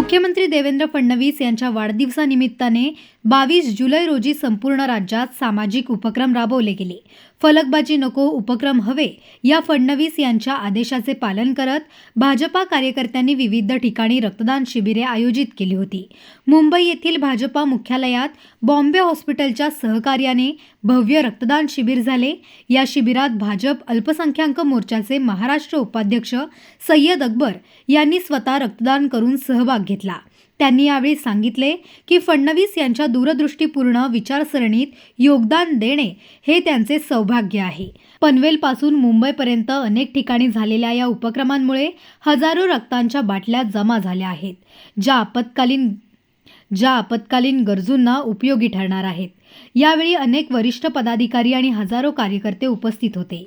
मुख्यमंत्री देवेंद्र फडणवीस यांच्या वाढदिवसानिमित्ताने बावीस जुलै रोजी संपूर्ण राज्यात सामाजिक उपक्रम राबवले गेले. फलकबाजी नको उपक्रम हवे या फडणवीस यांच्या आदेशाचे पालन करत भाजपा कार्यकर्त्यांनी विविध ठिकाणी रक्तदान शिबिरे आयोजित केली होती. मुंबई येथील भाजपा मुख्यालयात बॉम्बे हॉस्पिटलच्या सहकार्याने भव्य रक्तदान शिबिर झाले. या शिबिरात भाजप अल्पसंख्याक मोर्चाचे महाराष्ट्र उपाध्यक्ष सय्यद अकबर यांनी स्वतः रक्तदान करून सहभाग घेतला. त्यांनी यावेळी सांगितले की फडणवीस यांच्या दूरदृष्टीपूर्ण विचारसरणीत योगदान देणे हे त्यांचे सौभाग्य आहे. पनवेलपासून मुंबईपर्यंत अनेक ठिकाणी झालेल्या या उपक्रमांमुळे हजारो रक्तांच्या बाटल्या जमा झाल्या आहेत ज्या आपत्कालीन ज्या आपत्कालीन गरजूंना उपयोगी ठरणार आहेत. यावेळी अनेक वरिष्ठ पदाधिकारी आणि हजारो कार्यकर्ते उपस्थित होते.